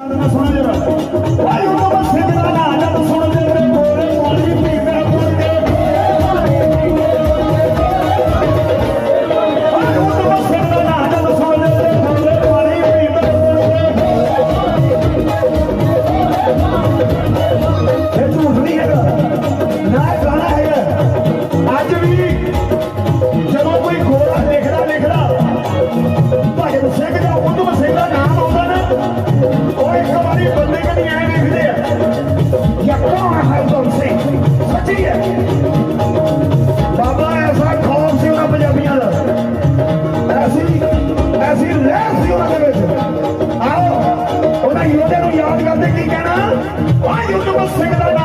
ਨਾ ਆ ਯਾ ਕੌਣ ਹੈ ਹਰਦਮ ਸਿੰਘ ਸੱਚੀ ਹੈ ਬਾਬਾ ਐਸਾ ਖੌਫ ਸੀ ਉਹਨਾਂ ਪੰਜਾਬੀਆਂ ਦਾ ਐਸੀ ਐਸੀ ਲਹਿਰ ਸੀ ਉਹਨਾਂ ਦੇ ਵਿੱਚ ਆਓ ਉਹਨਾਂ ਯੋਧੇ ਨੂੰ ਯਾਦ ਕਰਦੇ ਕੀ ਕਹਿਣਾ ਆ ਯੁੱਧ ਸਿੰਘ ਦਾ